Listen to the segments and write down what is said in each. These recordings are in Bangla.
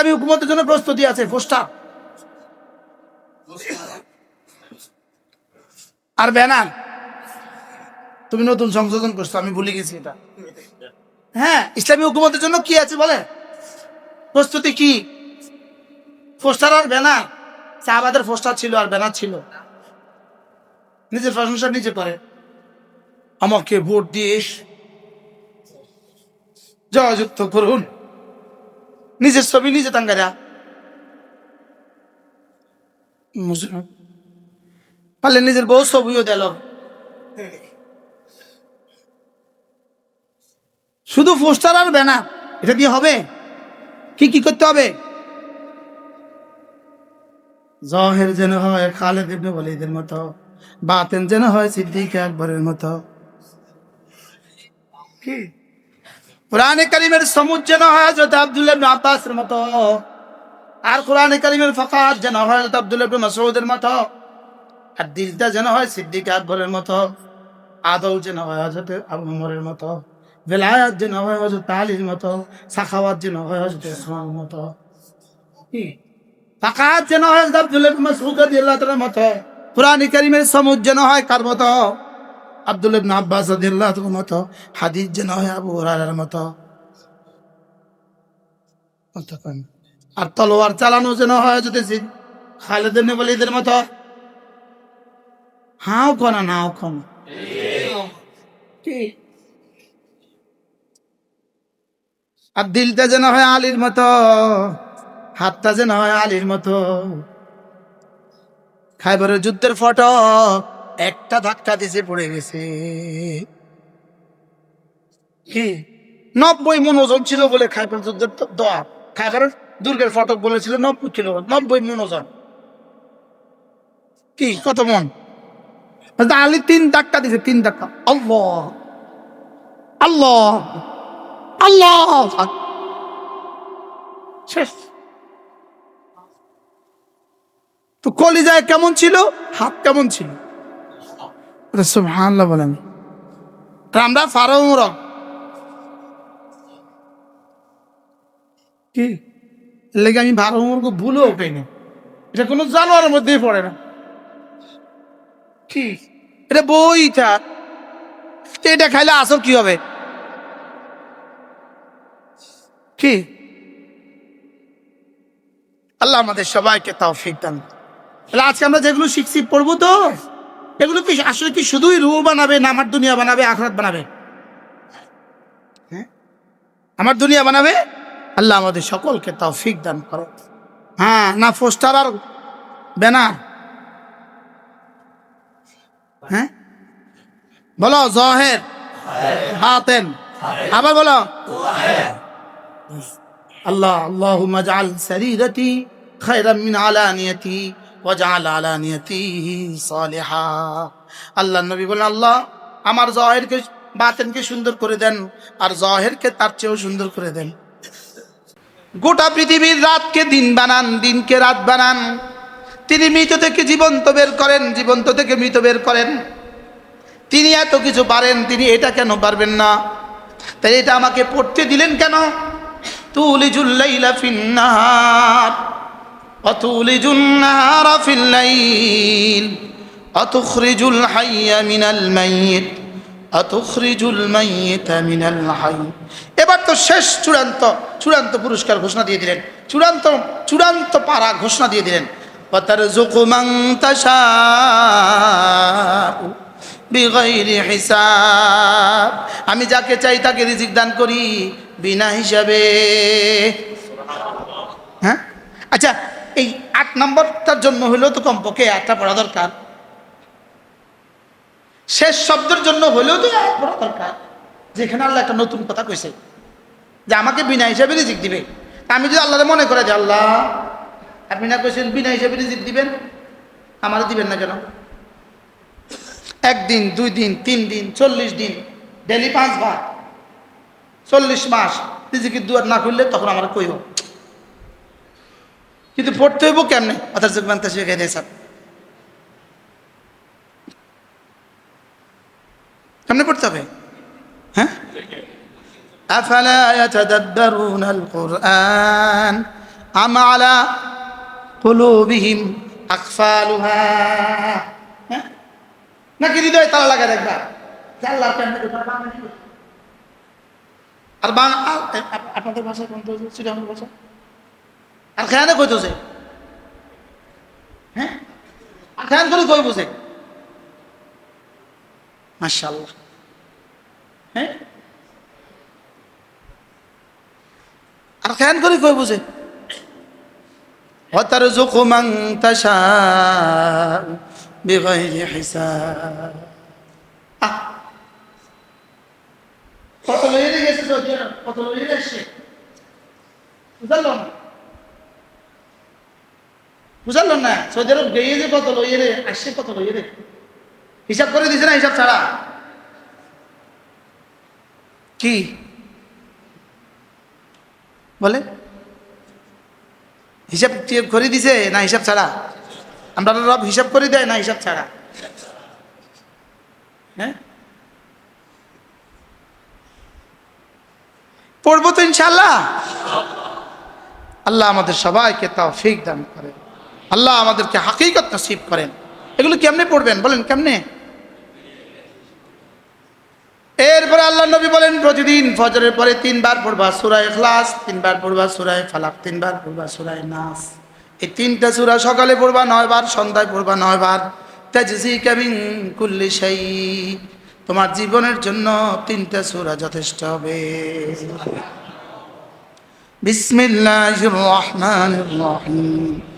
আমি হুকুমতের জন্য প্রস্তুতি আছে পোস্টার আর ব্যানার। তুমি নতুন সংশোধন করছ, আমি ভুলে গেছি এটা। হ্যাঁ ইসলামী হুকুমতের জন্য কি আছে বলে? প্রস্তুতি কি? পোস্টার আর ব্যানার। চাহাবাদের পোস্টার ছিল আর ব্যানার ছিল। নিজের প্রশংসা নিজে করে। আমাকে ভোট দিয়ে জয়যুক্ত করুন। নিজের ছবি নিজে টাঙ্গারা পারলে নিজের বউ ছবিও দিল। শুধু পোস্টার আর ব্যানার এটা দিয়ে হবে? কি কি করতে হবে? জহের যেন হয় খালেদ ইবনে ওয়ালিদের মতো বাতেন যেন হয় সিদ্দিক আকবরের মতো। কি? কোরআনে কারিমের সমুদ যেন হয় হযরত আব্দুল্লাহ আব্বাসের মতো। আর কোরআনে কারিমের ফাকাত যেন হয় হযরত আব্দুল্লাহ মতো। আর দিলটা যেন হয় সিদ্দিক আকবরের মতো। আদল যেন হয় হযরত আবু উমরের মতো। বেলায়াত যেন হয় হযরত আলীর মতো। সাখাওয়াত যেন হয় হযরত উসমানের মতো। ফাকাত যেন হয় হযরত আব্দুল্লাহ মাসউদ মতো। কোরআনে কারিমের সমুদ যেন হয় কার মতো? আব্দুল ইবনে আব্বাস মতো হাদিস যেন হয় আবু হুরায়রার মতো। আর তলোয়ার চালানো যেন হয় যদি খালেদ ইবনে মতো। হাও কোনা নাও কোন। আর দিলটা যেন হয় আলীর মতো হাতটা যেন হয় আলীর মতো। খাইবারের যুদ্ধের ফটো একটা ধাক্কা দিছে, পড়ে গেছে। কি? নব্বই মন ওজন ছিল বলে খাইবার যুদ্ধের দোয়া। দুর্গের ফটক বলেছিল নব্বই কিলো। নব্বই মন ওজন। কি? কত মন? আলী তিন ধাক্কা দিছে, তিন ধাক্কা। আল্লাহ। আল্লাহ। আল্লাহ। শেষ। তো কলিজায় কেমন ছিল? হাত কেমন ছিল? সুবহানাল্লাহ বলেন। আমরা ফারাউর কি? এর লেগে আমি ফারাউরকে ভুলেও পাইনি। এটা কোনো জানোয়ারের মধ্যেই পড়ে না। কি? এটা বইটা এটা। খাইলে আসর কি হবে? কি? আল্লাহ আমাদের সবাইকে তাও দান। তাহলে আজকে আমরা যেগুলো শিখছি পড়ব তো? এগুলো কি, আসলে কি শুধুই রু বানাবে না আমার দুনিয়া বানাবে, আখরাত বানাবে? হ্যাঁ? আমার দুনিয়া বানাবে? আল্লাহ আমাদের সকলকে তাও দান করো। হ্যাঁ না পোস্টার আর ব্যানার। হ্যাঁ? বলো, জহের। বাতেন আবার বলো। আল্লাহ আল্লাহ মজাল শরীরতি খৈরম মিন আলানিয়তি। সালিহা। আল্লাহ নবী বলেন, আল্লাহ, আমার জহেরকে, বাতেনকে সুন্দর করে দেন আর জহেরকে তার চেয়েও সুন্দর করে দেন। গোটা পৃথিবীর রাতকে দিন বানান, দিনকে রাত বানান। তিনি মৃত থেকে জীবন্ত বের করেন, জীবন্ত থেকে মৃত বের করেন। তিনি এত কিছু পারেন, তিনি এটা কেন পারবেন না? তাই এটা আমাকে পড়তে দিলেন কেন? তুলিজুল্লাইলা ফিন্নাহার অতুলিজুন নাহারা ফিল্লাইল অতুখরিজুল হাইয়া মিনাল মাইয়িত অতুখরিজুল মাইয়িতা মিনাল হাই এবার তো শেষ চূড়ান্ত চূড়ান্ত পুরস্কার ঘোষণা দিয়ে দিলেন চূড়ান্ত চূড়ান্ত পারা ঘোষণা দিয়ে দিলেন وترزق من تشاء بغير হিসাব আমি যাকে চাই তাকে রিজিক দান করি বিনা হিসাবে হ্যাঁ আচ্ছা এই আট নম্বরটার জন্য হলেও তো কমপক্ষে একটা পড়া দরকার। শেষ শব্দের জন্য হলেও তো এক পড়া দরকার। যেখানে আল্লাহ একটা নতুন কথা কইছে, যে আমাকে বিনা হিসাবে রিজিক দিবে। তা আমি যদি আল্লাহরে মনে করে যে আল্লাহ, আপনি না কইছেন বিনা হিসাবে রিজিক দিবেন আমারও দিবেন না কেন? একদিন, দুই দিন, তিন দিন, চল্লিশ দিন ডেলি পাঁচ পাঁচবার, চল্লিশ মাস রিজিকের দুয়ার না খুললে তখন আমার কইব কিন্তু পড়তে হইব কেমনে অর্থাৎ যোগমান তা শিখে দিয়ে স্যার কেমনে পড়তে হবে হ্যাঁ أفلا يتدبرون القرآن আম আলা কুলুবিহিম আকফালুহা হ্যাঁ? নাকি হৃদয় তালা লাগা দেখবা যে আল্লাহ কেমনে কোথায় বাংলা কি বলছে? আর বাং আর আপ- আপনাদের ভাষা কোন শ্রীরামের ভাষা আর খেয়ানে কইতেছে হ্যাঁ আর খেয়ান করে কই বুঝে মাশাল্লাহ হ্যাঁ আর খেয়ান করে কই বুঝে وترزق من تشاء بغير حساب আহ, কত লইয়ে গেছে সৌদি আরব? কত লইয়ে এসছে বুঝালো না বুঝালো না? সৌদি আরব গিয়ে যে কত লইয়ে রে আসছে কত লইয়ে রে? হিসাব করে দিছে না হিসাব ছাড়া? কি? বলে? হিসাব করে দিছে না হিসাব ছাড়া? আমরা রব হিসাব করে দেয় না হিসাব ছাড়া। হ্যাঁ? পড়ব তো ইনশাল্লাহ আল্লাহ আমাদের সবাইকে তাও ফিক দান করেন। আল্লাহ আমাদেরকে হাকিকত নসিব করেন। এগুলো কেমনে পড়বেন বলেন, কেমনে? এরপরে আল্লাহ নবী বলেন, প্রতিদিন ফজরের পরে তিনবার পড়বা সুরায় ক্লাস তিনবার পড়বা সুরায় ফালাক, তিনবার পড়বা সুরায় নাস। এই তিনটা সুরা সকালে পড়বা নয় বার সন্ধ্যায় পড়বা নয় বার তাজজি কামিং কুল্লি সেই তোমার জীবনের জন্য তিনটা সুরা যথেষ্ট হবে। বিসমিল্লাহির রহমানির রহিম।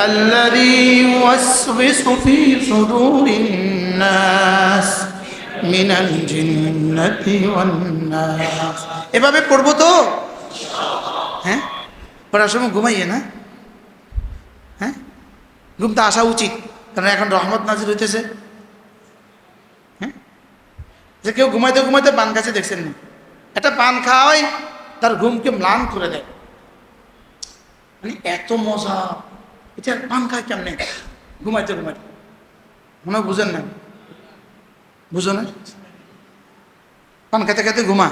الذي يوسوس في صدور الناس من الجنة والناس এভাবে পড়বো তো হ্যাঁ পড়ার সময় ঘুমাইয়ে না হ্যাঁ ঘুমতে আসা উচিত কারণ এখন রহমত নাজির হইতেছে হ্যাঁ যে কেউ ঘুমাইতে ঘুমাইতে পান খাচ্ছে দেখছেন না একটা পান খাওয়াই তার ঘুমকে ম্লান করে দেয় মানে এত মজা এটা পান খায় কেমনে? ঘুমাইতে ঘুমাইতে। মনে বুঝেন না বুঝো না পান খাইতে খেতে ঘুমা।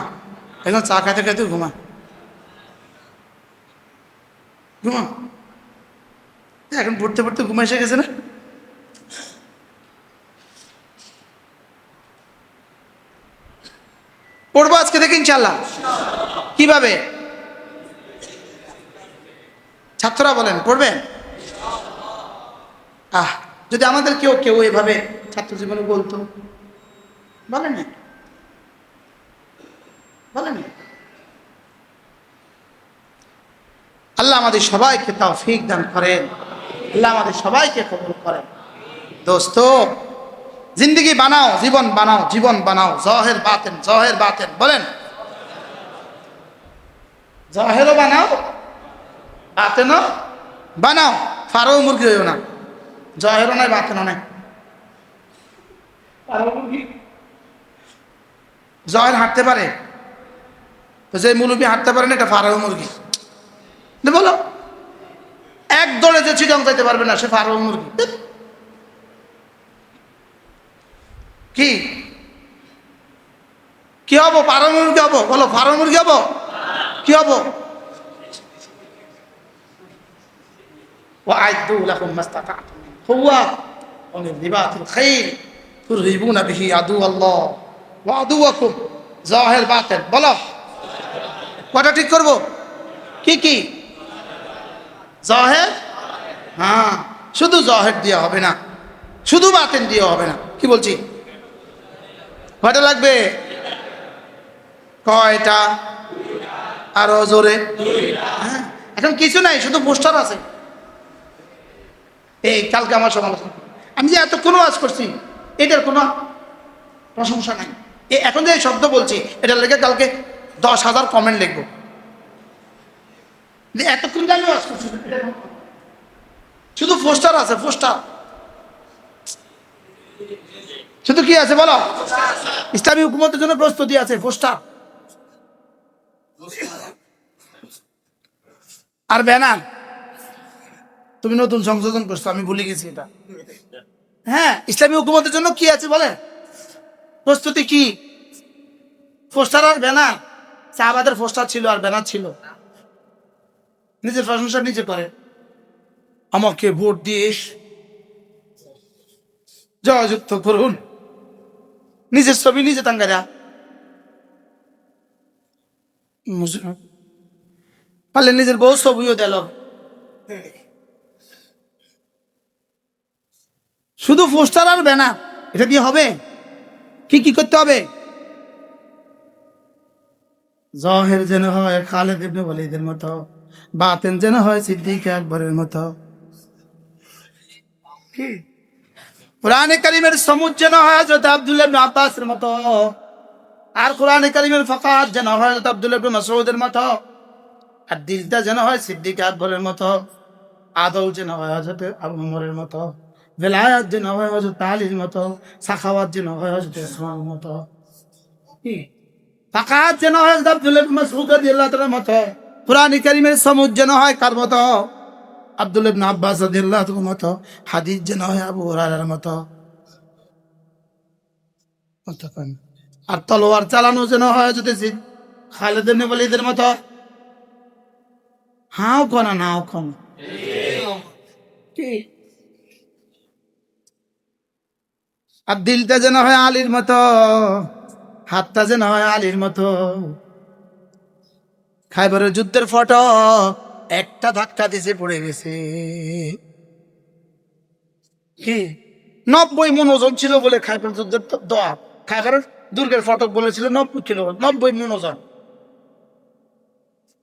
একদম চা খাইতে খাইতে ঘুমা। ঘুমা। এখন পড়তে পড়তে ঘুমা এসে গেছে না? পড়ব আজকে থেকে ইনশাল্লাহ কীভাবে? ছাত্ররা বলেন, পড়বেন? আহ, যদি আমাদের কেউ কেউ এভাবে ছাত্র জীবনে বলতো? বলেন? না বলেন? না আল্লাহ আমাদের সবাইকে তৌফিক দান করেন। আল্লাহ আমাদের সবাইকে কবুল করেন। দোস্ত, জিন্দগি বানাও, জীবন বানাও জীবন বানাও। জহের বাতেন জহের বাতেন, বলেন। জহেরও বানাও, বাতেনও বানাও। ফারও মুরগি হইও না। জয়ের নাই বাতেনও নাই। জয়ের হাঁটতে পারে, তো যে মুরুবি হাঁটতে পারে না, এটা ফারাও মুরগি। বলো, এক দলে যে চিটং যাইতে পারবে না, সে ফারাও মুরগি। কি? কি হব? পারো মুরগি হব? বলো পারো মুরগি হব? কি হব? ও আইদুল এখন মাস্তা আদু বাতেন কটা ঠিক কি কি? হ্যাঁ। শুধু জহের দিয়ে হবে না। শুধু বাতেন দিয়ে হবে না। কি বলছি? কয়টা লাগবে? কয়টা? আরও জোরে? হ্যাঁ। এখন কিছু নাই, শুধু পোস্টার আছে। এই, কালকে আমার সমালোচনা আমি যে এতক্ষণ ওয়াজ করছি, এটার কোনো প্রশংসা নাই। এ, এখন যে এই শব্দ বলছি, এটার লেগে কালকে দশ হাজার কমেন্ট লিখব। এতক্ষণ যে আমি ওয়াজ করছি শুধু পোস্টার আছে, পোস্টার। শুধু কি আছে বলো? ইসলামী হুকুমতের জন্য প্রস্তুতি আছে, পোস্টার। আর ব্যানার। তুমি নতুন সংশোধন করছ, আমি ভুলে গেছি এটা। হ্যাঁ ইসলামী হুকুমতের জন্য কি আছে বলে? প্রস্তুতি কি? পোস্টার আর ব্যানার? চাহাবাদের পোস্টার ছিল আর ব্যানার ছিল। নিজের প্রশংসা নিজে করে। আমাকে ভোট দিয়ে জয়যুক্ত করুন। নিজের ছবি নিজে টাঙ্গারা পারলে নিজের বউ ছবিও দিল। শুধু পোস্টার আর ব্যানার, এটা দিয়ে হবে? কি কি করতে হবে? জহের যেন হয়, খালেদ ইবনে ওয়ালিদের মতো, বাতেন যেন হয়, সিদ্দিক আকবরের মতো। কি? কোরআনে কারিমের সমুদ যেন হয়, হযরত আব্দুল্লাহ ইবনে আব্বাসের মতো। আর কোরআনে কারিমের ফাকাত যেন হয়, হযরত আব্দুল্লাহ ইবনে মাসউদের মতো। আর দিলটা যেন হয়, সিদ্দিক আকবরের মতো। আদল যেন হয়, হযরত আবু উমরের মতো। বেলায়াত যেন হয় হযরত আলীর মতো সাখাওয়াত যেন হয় হযরত উসমানের মতো ফাকাত যেন হয় হযরত আব্দুল্লাহ ইবনে মাসউদ রাদিয়াল্লাহু তাআলার মতো কোরআনে কারিমের সমুদ যেন হয় কার মতো আব্দুল ইবনে আব্বাস রাদিয়াল্লাহু তাআলার মতো হাদিস যেন হয় আবু হুরায়রার মতো? আর তলোয়ার চালানো যেন হয় যদি খালেদিন বলিদের মতো হাও কনা নাও কন কি আর দিলটা যেন হয় আলীর মতো, হাতটা যেন হয় আলীর মতো। খাইবারের যুদ্ধের ফটো, একটা ধাক্কা দিছে, পড়ে গেছে। কি? নব্বই মন ওজন ছিল বলে খাইবার যুদ্ধের দোয়া। খাইবারের দুর্গের ফটক বলেছিল নব্বই কিলো নব্বই মন ওজন।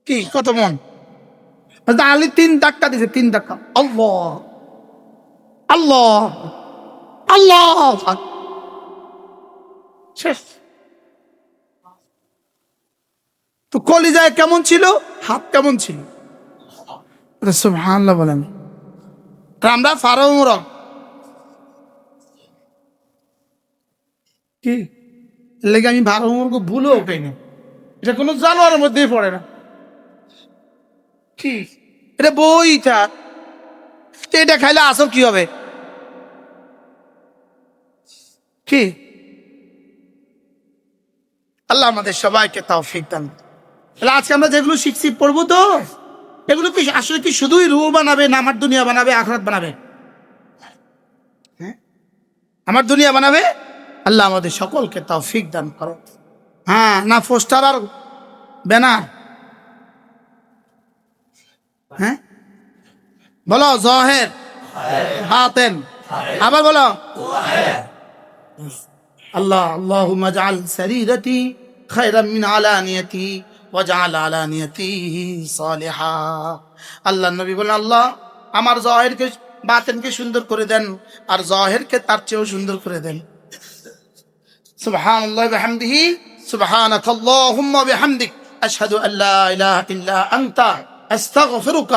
কি? কত মন? আলী তিন ধাক্কা দিছে, তিন ধাক্কা। আল্লাহ। আল্লাহ। আল্লাহ শেষ। তো কলিজায় কেমন ছিল? হাত কেমন ছিল? সুবহানাল্লাহ বলেন। আমরা ফারাও মুরগ কি? লেগে আমি ফারাও মুরগ ভুলেও না এটা কোনো জানোয়ারের মধ্যেই পড়ে না। কি? এটা বইটা। এটা খাইলে আসর কি হবে? কি? আল্লাহ আমাদের সবাইকে তাও দান তাহলে আজকে আমরা যেগুলো শিখছি, পড়ব তো? এগুলো কি আসলে কি শুধুই রু বানাবে না আমার দুনিয়া বানাবে, আখরাত বানাবে? হ্যাঁ? আমার দুনিয়া বানাবে? আল্লাহ আমাদের সকলকে তাও ফিক দান করো হ্যাঁ না পোস্টার আর ব্যানার? হ্যাঁ? বলো, জহের? হাতেন? আবার বলো? আল্লাহ اللهم اجعل سريرتي خيرا من علانيتي واجعل علانيتي صالحا আল্লাহ নবী বলেন আল্লাহ আমার জহেরকে বাতেনকে সুন্দর করে দেন আর জহেরকে তার চেয়েও সুন্দর করে দেন سبحان الله بحمده سبحانك اللهم وبحمدك أشهد أن لا إله إلا أنت أستغفرك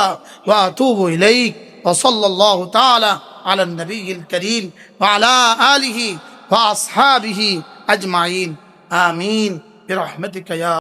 وأتوب إليك وصلى الله تعالى على النبي الكريم وعلى آله وأصحابه أجمعين. آمين. برحمتك يا